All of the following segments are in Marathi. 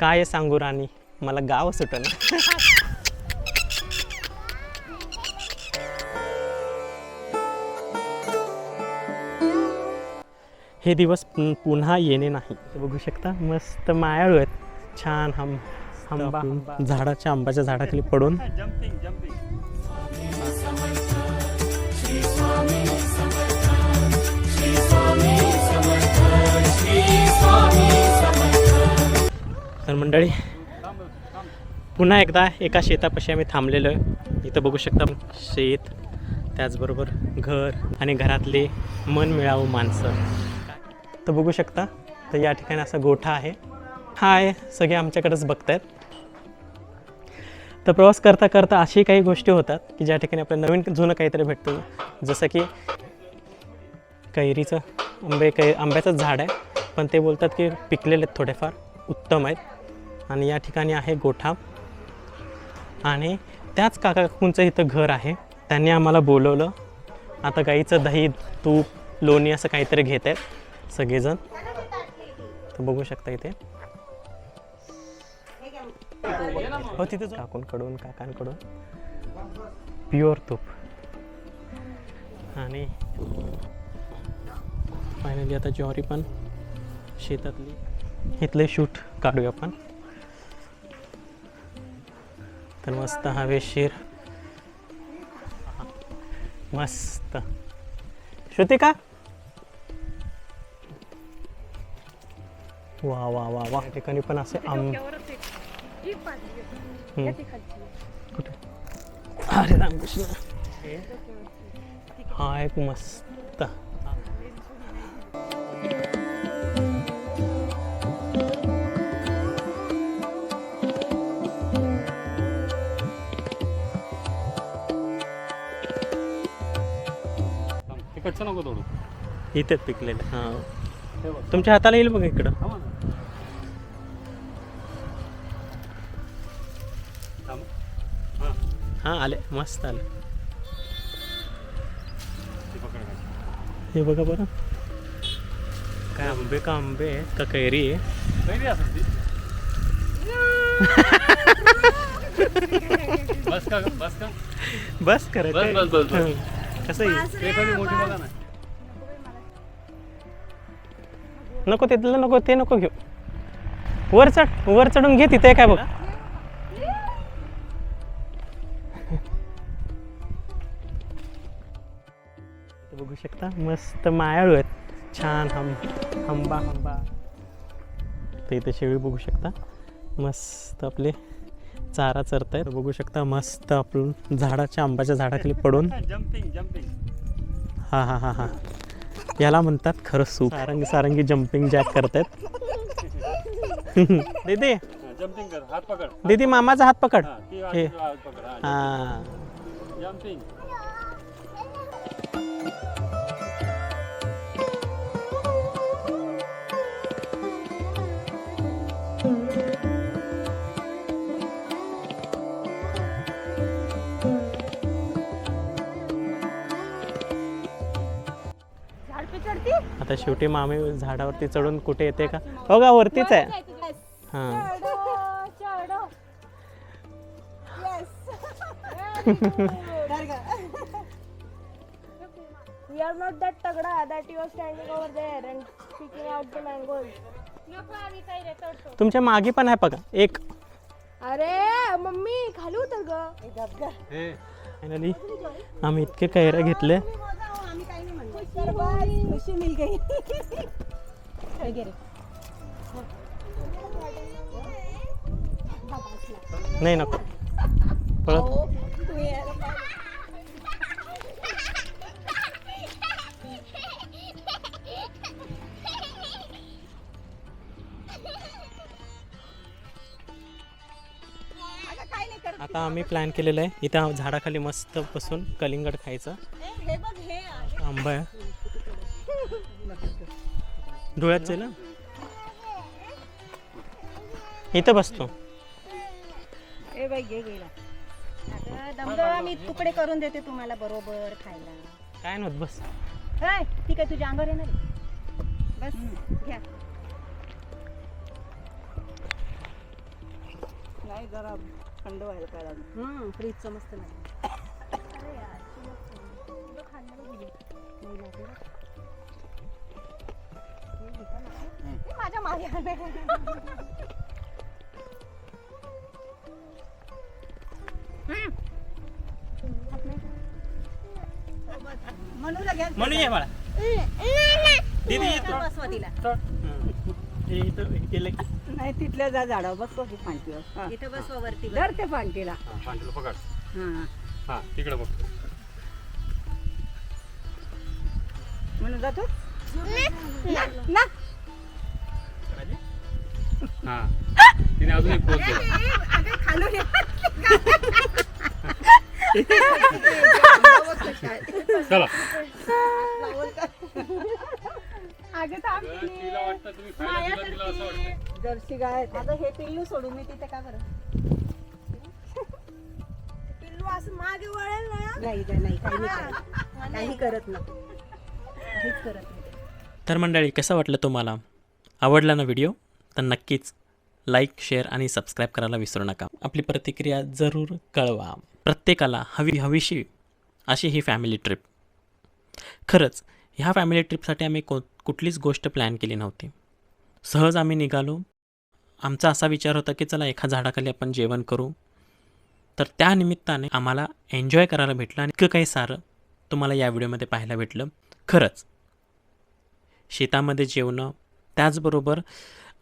काय सांगू राणी? मला गाव सुटलं. हे दिवस पुन- पुन्हा येणे नाही. बघू शकता? मस्त मायाळू आहेत. छान हम आंबा. झाडाच्या आंब्याच्या झाडाखाली पडून. तर मंडळी पुन्हा एकदा एका शेतापाशी आम्ही थांबलेलो आहे. इथं बघू शकता शेत त्याचबरोबर घर आणि घरातले मन मिळावं माणसं. तर बघू शकता तर या ठिकाणी असा गोठा आहे. हा आहे सगळे आमच्याकडेच बघतायत. तर प्रवास करता करता अशी काही गोष्टी होतात की ज्या ठिकाणी आपल्याला नवीन जुनं काहीतरी भेटतं. जसं की कैरीचं आंबे कै आंब्याचं झाड आहे. पण ते बोलतात की पिकलेले आहेत थोडेफार उत्तम आहेत. आणि या ठिकाणी आहे गोठा. आणि त्याच काका काकूंचं इथं घर आहे. त्यांनी आम्हाला बोलवलं. आता गाईचं दही तूप लोणी असं काहीतरी घेत आहेत सगळेजण. तर बघू शकता इथे. हो तिथे काकूंकडून काकांकडून. प्युअर तूप. आणि फायनली आता ज्वारी पण शेतातली. इथले शूट काढूया आपण. तर मस्त हवेशीर मस्त. श्रुती का वा वा वा. वा ठिकाणी पण असे आम कुठे? अरे रामकृष्ण हा एक मस्त. कच्चं नको तोडू. इथेच पिकलेलं. हां. हे. तुमच्या हाताला येईल बघ इकडं. हां, हां. आले. मस्त आले. हे बघा बरं. काय आंबे का आंबे? आहेत का कैरी? आहे. बस का? बस का? बस, बस, बस, बस. कसं येईल ते नको तिथलं नको ते नको घेऊ. वर चढ वर चढून घे तिथे काय बघ. बघू शकता मस्त मायाळू आहेत. छान हम हंबा हंबा. तर इथे शेळी बघू शकता. मस्त आपले चारा चरतायत. बघू शकता मस्त आपण झाडाच्या आंब्याच्या झाडाखाली पडून. जम्पिंग जम्पिंग हा हा हा हा. याला म्हणतात खरं soup. Sarangi Sarangi jumping jack करतायत. दीदी. जम्पिंग कर. हात पकड. दीदी मामाचा हात पकड. हा, ती हे. हात पकड. हा हा. जम्पिंग आता शेवटी मामी झाडावरती चढून कुठे येते का? हो का वरतीच आहे? हा. तुमच्या मागे पण आहे बघा एक. अरे मम्मी खाली उतर ग. फायनली आम्ही इतके कैऱ्या घेतले. नाही नको. पळत. आता आम्ही प्लॅन केलेलं आहे. इथं झाडाखाली मस्त बसून कलिंगड खायचं. आंबा आहे. धुळ्यात जाईल ना? इथं बसतो. ए बाई घे गेला दमदळा मी तुकडे करून देते तुम्हाला बरोबर खायला. काय नव्हत? बस. काय ठीक आहे तुझ्या अंगावर येणार आहे? बस घ्या. नाही जरा थंड व्हायला पाहिजे. हम्म फ्रीजचं मस्त नाही. माझ्या मागे घ्या. म्हणून ये बाळा. दीदी येतो बसवा तिला. इथं केलं की नाही तिथल्या जा झाडावर बसतो की फांटीवर. इथं बसवा वरती धर ते पांडुला पकड. हा. हा तिकडे बघ. म्हणून जातो? हा. तिने अजून एक पोच चला. तिला वाटतं तुम्ही खायला दिलं, तिला असं वाटतं. जर्सी गाय. अगं हे पिल्लू सोडून मी तिथे का बरं? पिल्लू असं मागे वळेल ना. नाही नाही, नाही काही नाही करत. काही करत नाही. काहीच करत नाही. ते. तर मंडळी कसं वाटलं तुम्हाला आवडला ना व्हिडिओ तर नक्कीच लाईक शेअर आणि सबस्क्राईब करायला विसरू नका. आपली प्रतिक्रिया जरूर कळवा. प्रत्येकाला हवी हवीशी अशी ही फॅमिली ट्रिप खरंच ह्या फॅमिली ट्रिपसाठी आम्ही को कुठलीच गोष्ट प्लॅन केली नव्हती. सहज आम्ही निघालो. आमचा असा विचार होता की चला एका झाडाखाली आपण जेवण करू. तर त्या निमित्ताने आम्हाला एन्जॉय करायला भेटलं आणि इतकं काही सारं तुम्हाला या व्हिडिओमध्ये पाहायला भेटलं. खरंच. शेतामध्ये जेवणं त्याचबरोबर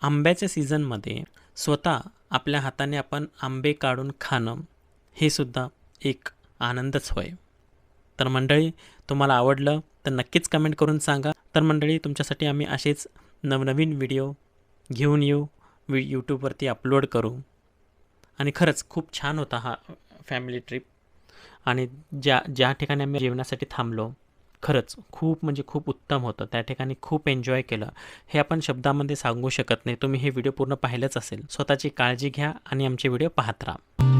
आंब्याच्या सीझनमध्ये स्वतः आपल्या हाताने आपण आंबे काढून खाणं हे सुद्धा एक आनंदच होय. तर मंडळी तुम्हाला आवडलं तर नक्कीच कमेंट करून सांगा. तर मंडळी तुमच्यासाठी आम्ही असेच नवनवीन व्हिडिओ घेऊन येऊ. वि यूट्यूबवरती अपलोड करू. आणि खरंच खूप छान होता हा फॅमिली ट्रिप आणि ज्या ज्या ठिकाणी आम्ही जेवणासाठी थांबलो खरंच खूप म्हणजे खूप उत्तम होतं. त्या ठिकाणी खूप एन्जॉय केलं. हे आपण शब्दामध्ये सांगू शकत नाही. तुम्ही हे व्हिडिओ पूर्ण पाहिलंच असेल. स्वतःची काळजी घ्या आणि आमचे व्हिडिओ पाहत राहा.